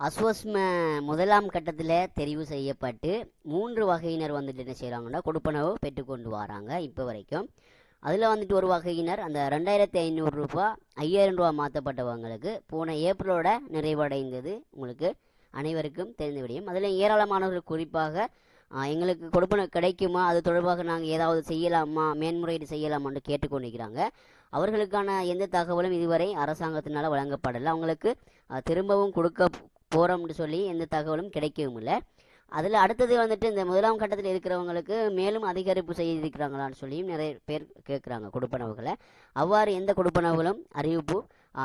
அஸ்வஸ்ம முதலாம் கட்டத்தில் தெரிவு செய்யப்பட்டு மூன்று வகையினர் வந்துட்டு என்ன செய்கிறாங்கன்னா கொடுப்பனவு பெற்றுக்கொண்டு வராங்க இப்போ வரைக்கும். அதில் வந்துட்டு ஒரு வகையினர் அந்த ரெண்டாயிரத்தி ஐநூறுரூபா ஐயாயிரம் ரூபா மாற்றப்பட்டவங்களுக்கு போன ஏப்ரலோட நிறைவடைந்தது உங்களுக்கு அனைவருக்கும் தெரிந்து விடியும். அதில் ஏராளமானவர்கள் குறிப்பாக எங்களுக்கு கொடுப்பன கிடைக்குமா அது தொடர்பாக நாங்கள் ஏதாவது செய்யலாமா மேன்முறையீடு செய்யலாமான்னு கேட்டுக்கொண்டிருக்கிறாங்க. அவர்களுக்கான எந்த தகவலும் இதுவரை அரசாங்கத்தினால் வழங்கப்படலை. அவங்களுக்கு திரும்பவும் கொடுக்க போகிறோம்னு சொல்லி எந்த தகவலும் கிடைக்கவும் இல்லை அதில் அடுத்தது வந்துட்டு இந்த முதலாம் கட்டத்தில் இருக்கிறவங்களுக்கு மேலும் அதிகரிப்பு செய்திருக்கிறாங்களான்னு சொல்லியும் நிறைய பேர் கேட்குறாங்க கொடுப்பனவுகளை. அவ்வாறு எந்த கொடுப்பனவுகளும் அறிவிப்பு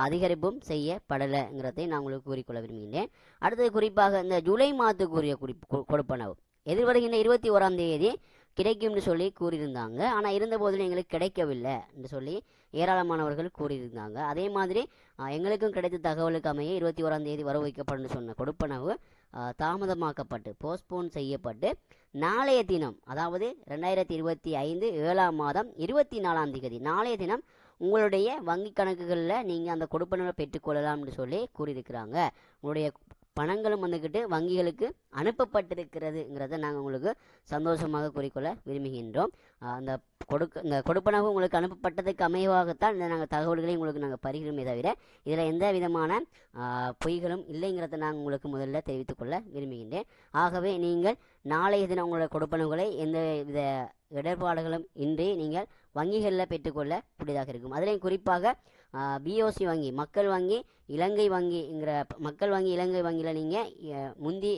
அதிகரிப்பும் செய்யப்படலைங்கிறதை நான் உங்களுக்கு கூறிக்கொள்ள விரும்புகின்றேன். அடுத்தது குறிப்பாக இந்த ஜூலை மாதத்துக்குரிய குறிப்பு கொடுப்பனவு. எதிர்வருகின்ற இருபத்தி ஓராம் தேதி கிடைக்கும்னு சொல்லி கூறியிருந்தாங்க. ஆனால் இருந்த போதிலும் எங்களுக்கு கிடைக்கவில்லை என்று சொல்லி ஏராளமானவர்கள் கூறியிருந்தாங்க. அதே மாதிரி எங்களுக்கும் கிடைத்த தகவலுக்கு அமைய இருபத்தி ஓராம் தேதி வர வைக்கப்படும் சொன்ன கொடுப்பனவு தாமதமாக்கப்பட்டு போஸ்ட்போன் செய்யப்பட்டு நாளைய தினம் அதாவது ரெண்டாயிரத்தி இருபத்தி ஐந்து ஏழாம் மாதம் இருபத்தி நாலாம் தேதி நாளைய தினம் உங்களுடைய வங்கி கணக்குகளில் நீங்கள் அந்த கொடுப்பனவை பெற்றுக்கொள்ளலாம்னு சொல்லி கூறியிருக்கிறாங்க. உங்களுடைய பணங்களும் வந்துக்கிட்டு வங்கிகளுக்கு அனுப்பப்பட்டிருக்கிறதுங்கிறத நாங்கள் உங்களுக்கு சந்தோஷமாக குறிக்கொள்ள விரும்புகின்றோம். அந்த கொடுக்க இந்த கொடுப்பனவு உங்களுக்கு அனுப்பப்பட்டதுக்கு அமைவாகத்தான் இந்த நாங்கள் தகவல்களை உங்களுக்கு நாங்கள் பரிகிறோமே தவிர இதில் எந்த விதமான பொய்களும் இல்லைங்கிறத நாங்கள் உங்களுக்கு முதல்ல தெரிவித்துக்கொள்ள விரும்புகின்றேன். ஆகவே நீங்கள் நாளைய தினம் உங்களுடைய கொடுப்பனவுகளை எந்த வித இடர்பாடுகளும் இன்றி நீங்கள் வங்கிகளில் பெற்றுக்கொள்ள கூடியதாக இருக்கும். அதிலையும் குறிப்பாக பிஓசி வங்கி மக்கள் வங்கி இலங்கை வங்கிங்கிற மக்கள் வங்கி இலங்கை வங்கியில் நீங்கள் முந்தி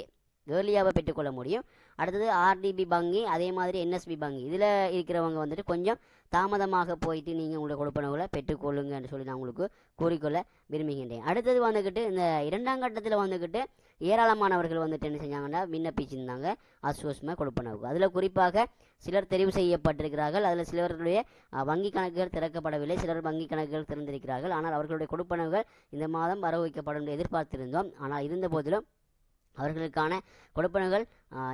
ஏர்லியாவை பெற்றுக்கொள்ள முடியும். அடுத்தது ஆர்டிபி வங்கி அதே மாதிரி என்எஸ்பி வங்கி இதில் இருக்கிறவங்க வந்துட்டு கொஞ்சம் தாமதமாக போயிட்டு நீங்கள் உங்களுடைய கொடுப்பனவுகளை பெற்றுக்கொள்ளுங்கன்னு சொல்லி நான் உங்களுக்கு கூறிக்கொள்ள விரும்புகின்றேன். அடுத்தது வந்துக்கிட்டு இந்த இரண்டாம் கட்டத்தில் வந்துக்கிட்டு ஏராளமானவர்கள் வந்துட்டு என்ன செஞ்சாங்கன்னா விண்ணப்பிச்சிருந்தாங்க. அஸ்வஸ்ம கொடுப்பனவுக்கு. அதில் குறிப்பாக சிலர் தெரிவு செய்யப்பட்டிருக்கிறார்கள். அதில் சிலருடைய வங்கி கணக்குகள் திறக்கப்படவில்லை. சிலர் வங்கி கணக்குகள் திறந்திருக்கிறார்கள். ஆனால் அவர்களுடைய கொடுப்பனவுகள் இந்த மாதம் வர வைக்கப்படும் என்று எதிர்பார்த்திருந்தோம். ஆனால் இருந்த போதிலும் அவர்களுக்கான கொடுப்பனவுகள்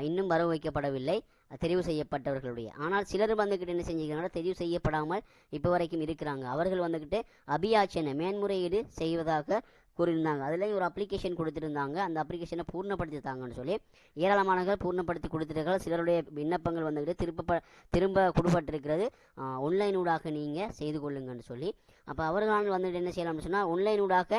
இன்னும் வரவு வைக்கப்படவில்லை. தெரிவு செய்யப்பட்டவர்களுடைய. ஆனால் சிலர் வந்துக்கிட்டு என்ன செஞ்சுக்கிறாங்க தெரிவு செய்யப்படாமல் இப்போ வரைக்கும் இருக்கிறாங்க. அவர்கள் வந்துக்கிட்டு அபியாச்சனை மேன்முறையீடு செய்வதாக கூறியிருந்தாங்க. அதுலேயும் ஒரு அப்ளிகேஷன் கொடுத்துருந்தாங்க. அந்த அப்ளிகேஷனை பூர்ணப்படுத்தித்தாங்கன்னு சொல்லி ஏராளமானவர்கள் பூர்ணப்படுத்தி கொடுத்துருக்காங்க சிலருடைய விண்ணப்பங்கள் வந்துக்கிட்டு திரும்ப திரும்ப கொடுப்பட்டிருக்கிறது. ஆன்லைன் ஊடாக நீங்கள் செய்து கொள்ளுங்கன்னு சொல்லி. அப்போ அவர்களால் வந்துட்டு என்ன செய்யலாம்னு சொன்னால் ஆன்லைன் ஊடாக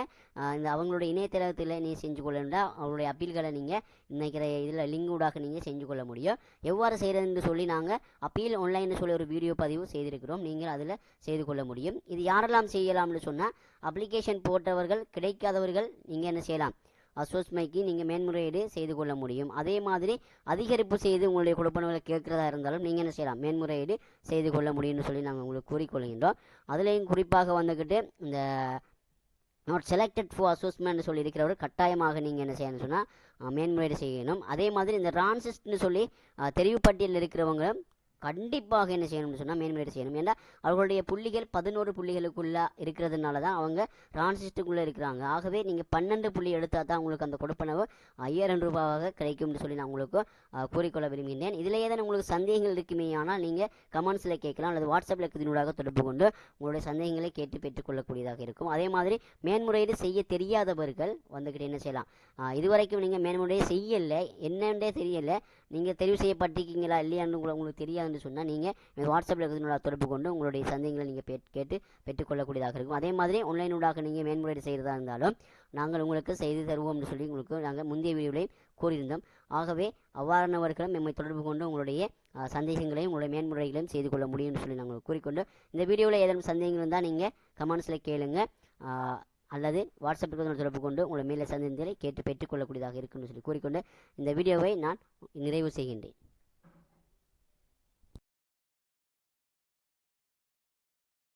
இந்த அவங்களுடைய இணையதளத்தில் நீ செஞ்சு கொள்ளுண்டா அவங்களுடைய அப்பீல்களை நீங்கள் இன்றைக்கிற இதில் லிங்க் ஊடாக நீங்கள் செஞ்சு கொள்ள முடியும். எவ்வாறு செய்கிறதுன்னு சொல்லி நாங்கள் அப்பீல் ஆன்லைன்னு சொல்லி ஒரு வீடியோ பதிவு செய்திருக்கிறோம். நீங்கள் அதில் செய்து கொள்ள முடியும். இது யாரெல்லாம் செய்யலாம்னு சொன்னால் அப்ளிகேஷன் போட்டவர்கள் கிடைக்காதவர்கள் நீங்கள் என்ன செய்யலாம்? அசோஸ்மைக்கு நீங்கள் மேன்முறையீடு செய்து கொள்ள முடியும். அதே மாதிரி அதிகரிப்பு செய்து உங்களுடைய கொடுப்பனவுகளை கேட்குறதா இருந்தாலும் நீங்கள் என்ன செய்யலாம்? மேன்முறையீடு செய்து கொள்ள முடியும்னு சொல்லி நாங்கள் உங்களுக்கு கூறிக்கொள்கின்றோம் அதுலேயும் குறிப்பாக வந்துக்கிட்டு இந்த நாட் செலக்டட் ஃபார் அசோஸ்மெண்ட் சொல்லி இருக்கிறவர் கட்டாயமாக நீங்கள் என்ன செய்யணும்னு சொன்னால் மேன்முறையீடு செய்யணும். அதே மாதிரி இந்த ரான்சிஸ்ட்னு சொல்லி தெரிவு பட்டியலில் இருக்கிறவங்க கண்டிப்பாக என்ன செய்யணும்னு சொன்னால் மேன்முறையீடு செய்யணும். ஏன்னா அவர்களுடைய புள்ளிகள் பதினோரு புள்ளிகளுக்குள்ளே இருக்கிறதுனால தான் அவங்க ரான்சிஸ்ட்டுக்குள்ளே இருக்கிறாங்க. ஆகவே நீங்கள் பன்னெண்டு புள்ளி எடுத்தால் தான் உங்களுக்கு அந்த கொடுப்பனவு ஐயாயிரம் ரூபாவாக கிடைக்கும்னு சொல்லி நான் உங்களுக்கு கூறிக்கொள்ள விரும்புகின்றேன். இதில் ஏதாவது உங்களுக்கு சந்தேகங்கள் இருக்குமே ஆனால் நீங்கள் கமெண்ட்ஸில் கேட்கலாம் அல்லது வாட்ஸ்அப்பில் இருக்கிறதூடாக தொடர்பு கொண்டு உங்களுடைய சந்தேகங்களை கேட்டு பெற்றுக்கொள்ளக்கூடியதாக இருக்கும். அதே மாதிரி மேன்முறையீடு செய்ய தெரியாதவர்கள் வந்துக்கிட்டு என்ன செய்யலாம்? இதுவரைக்கும் நீங்கள் மேன்முறையீடு செய்யலை. என்னென்றே தெரியலை. நீங்கள் தெரிவு செய்யப்பட்டிருக்கீங்களா இல்லையான்னு உங்களை உங்களுக்கு தெரியாதுன்னு சொன்னால் நீங்கள் வாட்ஸ்அப்பில் இருக்கிறதூடாக தொடர்பு கொண்டு உங்களுடைய சந்தேகங்களை நீங்கள் கேட்டு பெற்றுக்கொள்ளக்கூடியதாக இருக்கும். அதே மாதிரி ஆன்லைன் ஊடாக நீங்கள் மேன்முறையீடு செய்கிறதா இருந்தாலும் நாங்கள் உங்களுக்கு செய்து தருவோம்னு சொல்லி உங்களுக்கு நாங்கள் முந்தைய வீடியோவில் கூறியிருந்தோம். ஆகவே அவ்வாறானவர்களும் நம்மை தொடர்பு கொண்டு உங்களுடைய சந்தேகங்களையும் உங்களுடைய மேன்முறைகளையும் செய்து கொள்ள முடியும்னு சொல்லி நாங்கள் கூறிக்கொண்டு இந்த வீடியோவில் ஏதேனும் சந்தேகங்கள் இருந்தால் நீங்கள் கமெண்ட்ஸில் கேளுங்கள் அல்லது அல்லது வாட்ஸ்அப்பில் தொடர்பு கொண்டு உங்களை மேலே சந்தேகங்களை கேட்டு பெற்றுக்கொள்ளக்கூடியதாக இருக்குன்னு சொல்லி கூறிக்கொண்டு இந்த வீடியோவை நான் நிறைவு செய்கின்றேன்.